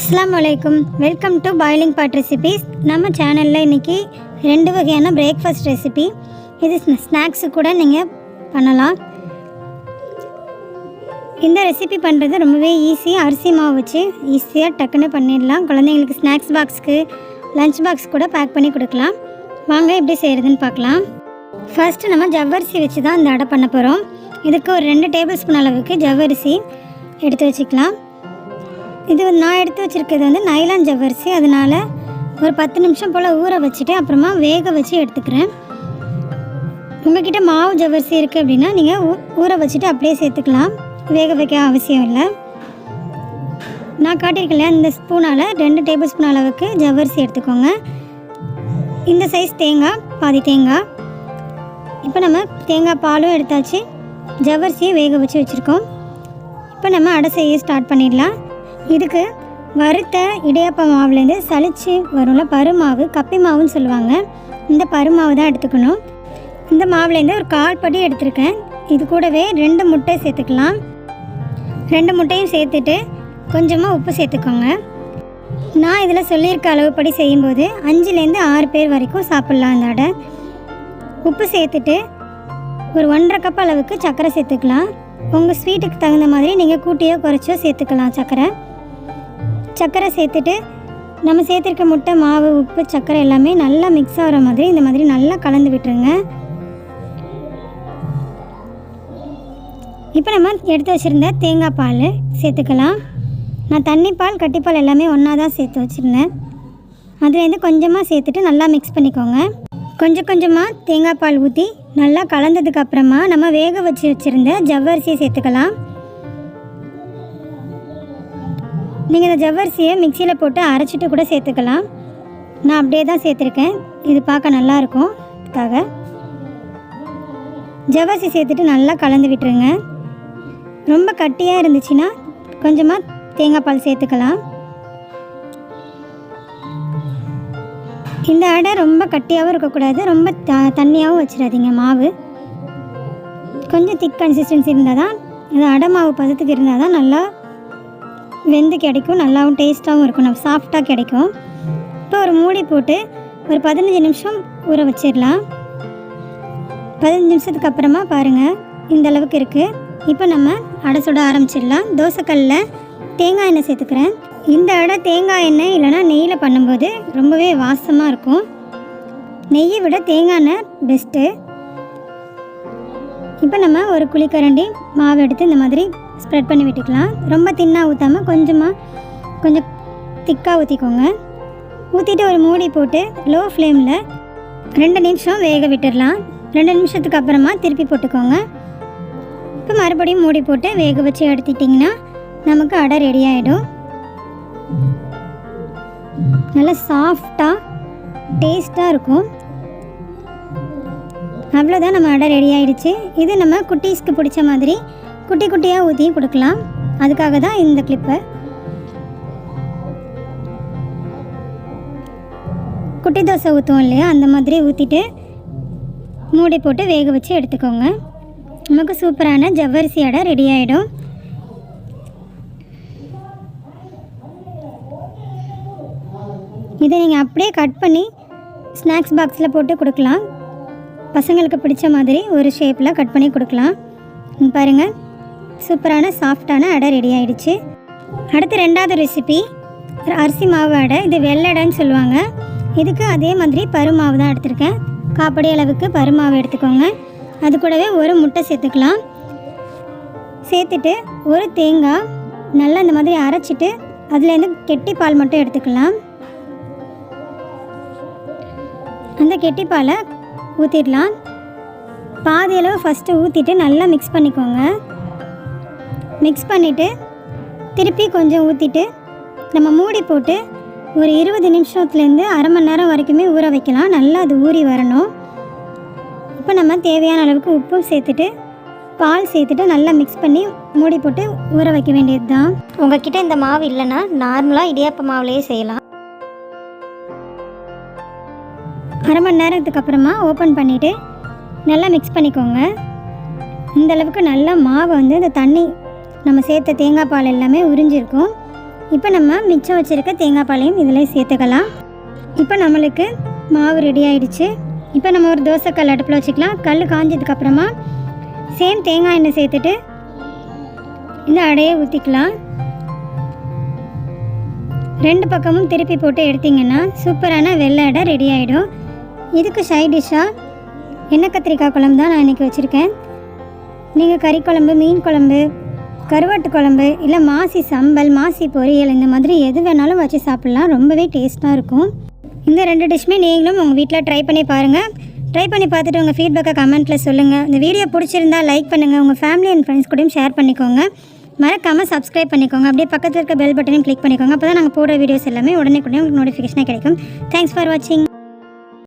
அஸ்லாம் வலைக்கும் welcome to boiling pot recipes நம்ம சேனலில் இன்றைக்கி ரெண்டு வகையான பிரேக்ஃபாஸ்ட் ரெசிபி இது ஸ்நாக்ஸு கூட நீங்கள் பண்ணலாம். இந்த ரெசிபி பண்ணுறது ரொம்பவே ஈஸி அரிசி மாவு வச்சு ஈஸியாக டக்குன்னு பண்ணிடலாம். குழந்தைங்களுக்கு ஸ்நாக்ஸ் பாக்ஸ்க்கு லஞ்ச் பாக்ஸ் கூட பேக் பண்ணி கொடுக்கலாம். வாங்க எப்படி செய்கிறதுன்னு பார்க்கலாம். ஃபஸ்ட்டு நம்ம ஜவ்வரிசி வச்சு தான் இந்த அடை பண்ண போகிறோம் இதுக்கு ஒரு ரெண்டு டேபிள் ஸ்பூன் அளவுக்கு ஜவ்வரிசி எடுத்து வச்சுக்கலாம். இது வந்து நான் எடுத்து வச்சுருக்கிறது வந்து நைலான் ஜவ்வரிசி. அதனால் ஒரு பத்து நிமிஷம் போல் ஊற வச்சுட்டு அப்புறமா வேக வச்சு எடுத்துக்கிறேன். உங்கள்கிட்ட மாவு ஜவ்வரிசி இருக்குது அப்படின்னா நீங்கள் ஊ ஊற வச்சுட்டு அப்படியே சேர்த்துக்கலாம். வேக வைக்க அவசியம் இல்லை. நான் காட்டியிருக்கேன் இந்த ஸ்பூனால் ரெண்டு டேபிள் ஸ்பூன் அளவுக்கு ஜவ்வரிசி எடுத்துக்கோங்க. இந்த சைஸ் தேங்காய் பாதி தேங்காய். இப்போ நம்ம தேங்காய் பாலும் எடுத்தாச்சு. ஜவ்வரிசியை வேக வச்சு வச்சுருக்கோம். இப்போ நம்ம அடை செய்ய ஸ்டார்ட் பண்ணிடலாம். இதுக்கு வறுத்த இடியாப்ப மாவுலேருந்து சளிச்சு வரும்ல பருமாவு கப்பி மாவுன்னு சொல்லுவாங்க. இந்த பருமாவு தான் எடுத்துக்கணும். இந்த மாவுலேருந்து ஒரு கால் படி எடுத்திருக்கேன். இது கூடவே ரெண்டு முட்டை சேர்த்துக்கலாம். ரெண்டு முட்டையும் சேர்த்துட்டு கொஞ்சமாக உப்பு சேர்த்துக்கோங்க. நான் இதில் சொல்லியிருக்க அளவுப்படி செய்யும்போது அஞ்சுலேருந்து ஆறு பேர் வரைக்கும் சாப்பிட்லாம் இந்த அடை. உப்பு சேர்த்துட்டு ஒரு ஒன்றரை கப் அளவுக்கு சர்க்கரை சேர்த்துக்கலாம். உங்கள் ஸ்வீட்டுக்கு தகுந்த மாதிரி நீங்கள் கூட்டியோ குறைச்சோ சேர்த்துக்கலாம் சர்க்கரை. சர்க்கரை சேர்த்துட்டு நம்ம சேர்த்துருக்க முட்டை மாவு உப்பு சர்க்கரை எல்லாமே நல்லா மிக்ஸ் ஆகிற மாதிரி இந்த மாதிரி நல்லா கலந்து விட்டுருங்க. இப்போ நம்ம எடுத்து வச்சுருந்த தேங்காய் பால் சேர்த்துக்கலாம். நான் தண்ணி பால் கட்டிப்பால் எல்லாமே ஒன்றா தான் சேர்த்து வச்சுருந்தேன். அதுலேருந்து கொஞ்சமாக சேர்த்துட்டு நல்லா மிக்ஸ் பண்ணிக்கோங்க. கொஞ்சம் கொஞ்சமாக தேங்காய் பால் ஊற்றி நல்லா கலந்ததுக்கப்புறமா நம்ம வேக வச்சு வச்சுருந்த ஜவ்வரிசியை சேர்த்துக்கலாம். நீங்கள் இந்த ஜவ்வரிசியை மிக்சியில் போட்டு அரைச்சிட்டு கூட சேர்த்துக்கலாம். நான் அப்படியே தான் சேர்த்துருக்கேன். இது பார்க்க நல்லாயிருக்கும் அதுக்காக ஜவ்வரிசி சேர்த்துட்டு நல்லா கலந்து விட்டுருங்க. ரொம்ப கட்டியாக இருந்துச்சுன்னா கொஞ்சமாக தேங்காய் பால் சேர்த்துக்கலாம். இந்த அடை ரொம்ப கட்டியாகவும் இருக்கக்கூடாது. ரொம்ப த தண்ணியாகவும் வச்சிடாதீங்க மாவு. கொஞ்சம் திக் கன்சிஸ்டன்சி இருந்தால் தான் இது அடை மாவு பதத்துக்கு இருந்தால் தான் நல்லா வெந்து கிடைக்கும் நல்லாவும் டேஸ்ட்டாகவும் இருக்கும் நம்ம சாஃப்டாக கிடைக்கும். இப்போ ஒரு மூடி போட்டு ஒரு பதினஞ்சு நிமிஷம் ஊற வச்சிடலாம். பதினஞ்சு நிமிஷத்துக்கு அப்புறமா பாருங்கள் இந்த அளவுக்கு இருக்குது இப்போ நம்ம அடை சுட ஆரம்பிச்சிடலாம். தோசைக்கல்லில் தேங்காய் எண்ணெய் சேர்த்துக்கிறேன். இந்த அடை தேங்காய் எண்ணெய் இல்லைனா நெய்யில் பண்ணும்போது ரொம்பவே வாசமாக இருக்கும். நெய்யை விட தேங்காய் எண்ணெய் பெஸ்ட்டு இப்போ நம்ம ஒரு குழிக்கரண்டி மாவு எடுத்து இந்த மாதிரி ஸ்ப்ரெட் பண்ணி விட்டுக்கலாம். ரொம்ப தின்னாக ஊற்றாமல் கொஞ்சமாக கொஞ்சம் திக்காக ஊற்றிக்கோங்க ஊற்றிட்டு ஒரு மூடி போட்டு லோ ஃப்ளேமில் ரெண்டு நிமிஷம் வேக விட்டுடலாம். ரெண்டு நிமிஷத்துக்கு அப்புறமா திருப்பி போட்டுக்கோங்க. இப்போ மறுபடியும் மூடி போட்டு வேக வச்சு எடுத்துட்டிங்கன்னா நமக்கு அடை ரெடி ஆகிடும் நல்லா சாஃப்டாக டேஸ்ட்டாக இருக்கும். அவ்வளோதான் நம்ம அடை ரெடி ஆயிடுச்சு. இது நம்ம குட்டீஸ்க்கு பிடிச்ச மாதிரி குட்டி குட்டியாக ஊற்றி கொடுக்கலாம். அதுக்காக தான் இந்த கிளிப்பு குட்டி தோசை ஊற்றுவோம் இல்லையா? அந்த மாதிரி ஊற்றிட்டு மூடி போட்டு வேக வச்சு எடுத்துக்கோங்க. நமக்கு சூப்பரான ஜவ்வரிசி அடை ரெடி ஆகிடும் இதை நீங்கள் அப்படியே கட் பண்ணி ஸ்நாக்ஸ் பாக்ஸில் போட்டு கொடுக்கலாம். பசங்களுக்கு பிடிச்ச மாதிரி ஒரு ஷேப்பில் கட் பண்ணி கொடுக்கலாம். பாருங்கள் சூப்பரான சாஃப்டான அடை ரெடி ஆகிடுச்சு அடுத்து ரெண்டாவது ரெசிபி அரிசி மாவு அடை. இது வெள்ளடைன்னு சொல்லுவாங்க. இதுக்கு அதே மாதிரி பருமாவு தான் எடுத்திருக்கேன். காப்படி அளவுக்கு பருமாவு எடுத்துக்கோங்க. அது கூடவே ஒரு முட்டை சேர்த்துக்கலாம். சேர்த்துட்டு ஒரு தேங்காய் நல்லா இந்த மாதிரி அரைச்சிட்டு அதுலேருந்து கெட்டி பால் மட்டும் எடுத்துக்கலாம். அந்த கெட்டி பாலை ஊற்றிடலாம் பாதி அளவு ஃபஸ்ட்டு ஊற்றிட்டு நல்லா மிக்ஸ் பண்ணிக்கோங்க. மிக்ஸ் பண்ணிவிட்டு திருப்பி கொஞ்சம் ஊற்றிட்டு நம்ம மூடி போட்டு ஒரு இருபது நிமிஷத்துலேருந்து அரை மணி நேரம் வரைக்குமே ஊற வைக்கலாம். நல்லா அது ஊறி வரணும். இப்போ நம்ம தேவையான அளவுக்கு உப்பு சேர்த்துட்டு பால் சேர்த்துட்டு நல்லா மிக்ஸ் பண்ணி மூடி போட்டு ஊற வைக்க வேண்டியது தான் உங்ககிட்ட இந்த மாவு இல்லைன்னா நார்மலாக இடியாப்ப மாவுலேயே செய்யலாம். அரை மணி நேரத்துக்கு அப்புறமா ஓப்பன் பண்ணிவிட்டு நல்லா மிக்ஸ் பண்ணிக்கோங்க. இந்த அளவுக்கு நல்லா மாவு வந்து இந்த தண்ணி நம்ம சேர்த்த தேங்காய் பால் எல்லாமே உறிஞ்சிருக்கும். இப்போ நம்ம மிச்சம் வச்சுருக்க தேங்காய் பாலையும் இதில் சேர்த்துக்கலாம். இப்போ நம்மளுக்கு மாவு ரெடி ஆயிடுச்சு. இப்போ நம்ம ஒரு தோசை கல் அடுப்பில் வச்சுக்கலாம். கல் காஞ்சதுக்கப்புறமா சேம் தேங்காய் எண்ணெய் சேர்த்துட்டு இந்த அடையை ஊற்றிக்கலாம் ரெண்டு பக்கமும் திருப்பி போட்டு எடுத்திங்கன்னா சூப்பரான வெள்ளை அடை ரெடி ஆகிடும் இதுக்கு சைட் டிஷ்ஷாக எண்ணெய் கத்திரிக்காய் குழம்பு தான் நான் இன்றைக்கி வச்சுருக்கேன். நீங்கள் கறி குழம்பு மீன் குழம்பு கருவாட்டு குழம்பு இல்லை மாசி சம்பல் மாசி பொரியல் இந்த மாதிரி எது வேணாலும் வச்சு சாப்பிட்லாம். ரொம்பவே டேஸ்ட்டாக இருக்கும். இந்த ரெண்டு டிஷ்ஷுமே நீங்களும் உங்கள் வீட்டில் ட்ரை பண்ணி பாருங்கள் ட்ரை பண்ணி பார்த்துட்டு உங்கள் ஃபீட்பேக்கை கமெண்ட்டில் சொல்லுங்கள் இந்த வீடியோ பிடிச்சிருந்தா லைக் பண்ணுங்கள் உங்கள் ஃபேமிலி அண்ட் ஃப்ரெண்ட்ஸ் கூடயும் ஷேர் பண்ணிக்கோங்க. மறக்காமல் சப்ஸ்கிரைப் பண்ணிக்கோங்க. அப்படியே பக்கத்தில் இருக்க பெல் பட்டனையும் கிளிக் பண்ணிக்கோங்க. அப்போ தான் நாங்கள் போடுற வீடியோஸ் எல்லாமே உடனே உடனே உங்களுக்கு நோட்டிஃபிகேஷனாக கிடைக்கும். தேங்க்ஸ் ஃபார் வாட்சிங்